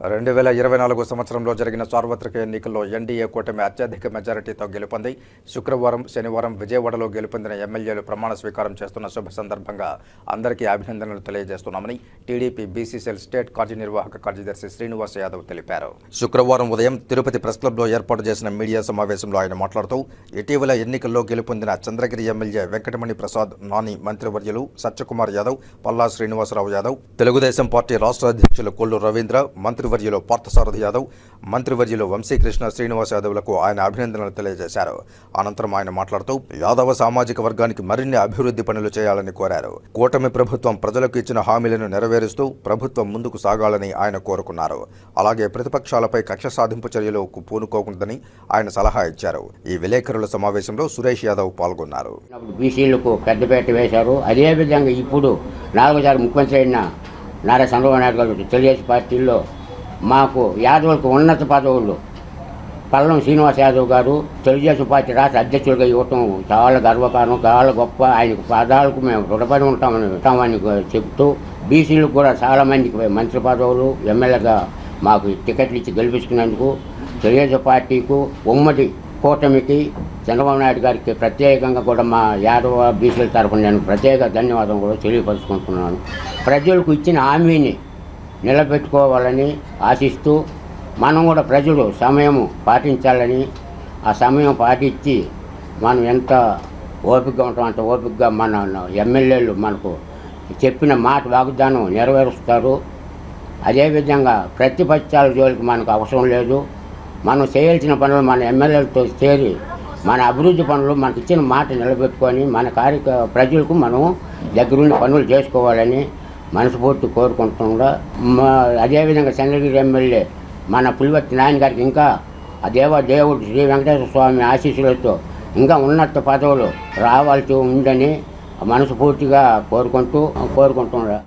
రెండు వేల ఇరవై నాలుగు సంవత్సరంలో జరిగిన సార్వత్రిక ఎన్నికల్లో ఎన్డీఏ కూటమి అత్యధిక మెజారిటీతో గెలుపొంది. శుక్రవారం శనివారం విజయవాడలో గెలుపొందిన ఎమ్మెల్యేలు ప్రమాణ స్వీకారం చేస్తున్న శుభ సందర్భంగా అందరికీ అభినందనలు తెలియజేస్తున్నామని టీడీపీ బీసీసీఎల్ స్టేట్ కార్యనిర్వాహక కార్యదర్శి శ్రీనివాస్ యాదవ్ తెలిపారు. శుక్రవారం ఉదయం తిరుపతి ప్రెస్ క్లబ్లో ఏర్పాటు చేసిన మీడియా సమావేశంలో ఆయన మాట్లాడుతూ ఇటీవల ఎన్నికల్లో గెలుపొందిన చంద్రగిరి ఎమ్మెల్యే వెంకటమణి ప్రసాద్ నాని మంత్రివర్యులు సత్యకుమార్ యాదవ్ పల్లా శ్రీనివాసరావు యాదవ్ తెలుగుదేశం పార్టీ రాష్ట్ర అధ్యక్షులు కొల్లు రవీంద్ర మంత్రి మంత్రివర్యులు పార్థసారథి యాదవ్ మంత్రివర్యులు వంశీకృష్ణ శ్రీనివాస్ యాదవ్లకు ఆయన అభినందనలు తెలియజేశారు. అనంతరం ఆయన మాట్లాడుతూ యాదవ సామాజిక వర్గానికి మరిన్ని అభివృద్ధి పనులు చేయాలని కోరారు. కూటమి ప్రభుత్వం ప్రజలకు ఇచ్చిన హామీలను నెరవేరుస్తూ ప్రభుత్వం ముందుకు సాగాలని ఆయన కోరుకున్నారు. అలాగే ప్రతిపక్షాలపై కక్ష సాధింపు చర్యలకు పూనుకోకుండాని ఆయన సలహా ఇచ్చారు. ఈ విలేకరుల సమావేశంలో సురేష్ యాదవ్ పాల్గొన్నారు. బీసీలకు పెద్దపేట వేశారు. అదేవిధంగా ఇప్పుడు నాలుగోసారి ముఖ్యమంత్రి అయిన నారా చంద్రబాబు నాయుడు గారు తెలుగుదేశం పార్టీలో మాకు యాదవులకు ఉన్నత పదవులు. పల్లం శ్రీనివాస్ యాదవ్ గారు తెలుగుదేశం పార్టీ రాష్ట్ర అధ్యక్షులుగా ఇవ్వటం చాలా గర్వకారణం చాలా గొప్ప ఆయన పదాలకు మేము రుణపడి ఉంటామని ఉంటామని చెప్తూ బీసీలకు కూడా చాలా మందికి మంత్రి పదవులు ఎమ్మెల్యేగా మాకు టికెట్లు ఇచ్చి గెలిపించుకున్నందుకు తెలుగుదేశం పార్టీకు ఉమ్మడి కూటమికి చంద్రబాబు నాయుడు గారికి ప్రత్యేకంగా కూడా మా యాదవ బీసీల తరఫున నేను ప్రత్యేక ధన్యవాదం కూడా తెలియపరుచుకుంటున్నాను. ప్రజలకు ఇచ్చిన హామీని నిలబెట్టుకోవాలని ఆశిస్తూ మనం కూడా ప్రజలు సమయం పాటించాలని ఆ సమయం పాటించి మనం ఎంత ఓపికగా ఉంటాం అంత ఓపికగా మన ఎమ్మెల్యేలు మనకు చెప్పిన మాట వాగ్దానం నెరవేరుస్తారు. అదేవిధంగా ప్రతిపక్షాల జోలికి మనకు అవసరం లేదు. మనం చేయాల్సిన పనులు మన ఎమ్మెల్యేలతో చేరి మన అభివృద్ధి పనులు మనకి ఇచ్చిన మాట నిలబెట్టుకొని మన కార్య ప్రజలకు మనం దగ్గరుండి పనులు చేసుకోవాలని మనస్ఫూర్తి కోరుకుంటుండగా మా అదేవిధంగా చంద్రగిరి ఎమ్మెల్యే మన పులివర్తి నాయన గారికి ఇంకా ఆ దేవ దేవుడు శ్రీ వెంకటేశ్వర స్వామి ఆశీస్సులతో ఇంకా ఉన్నత పదవులు రావాల్సి ఉందని మనస్ఫూర్తిగా కోరుకుంటూ కోరుకుంటున్నా.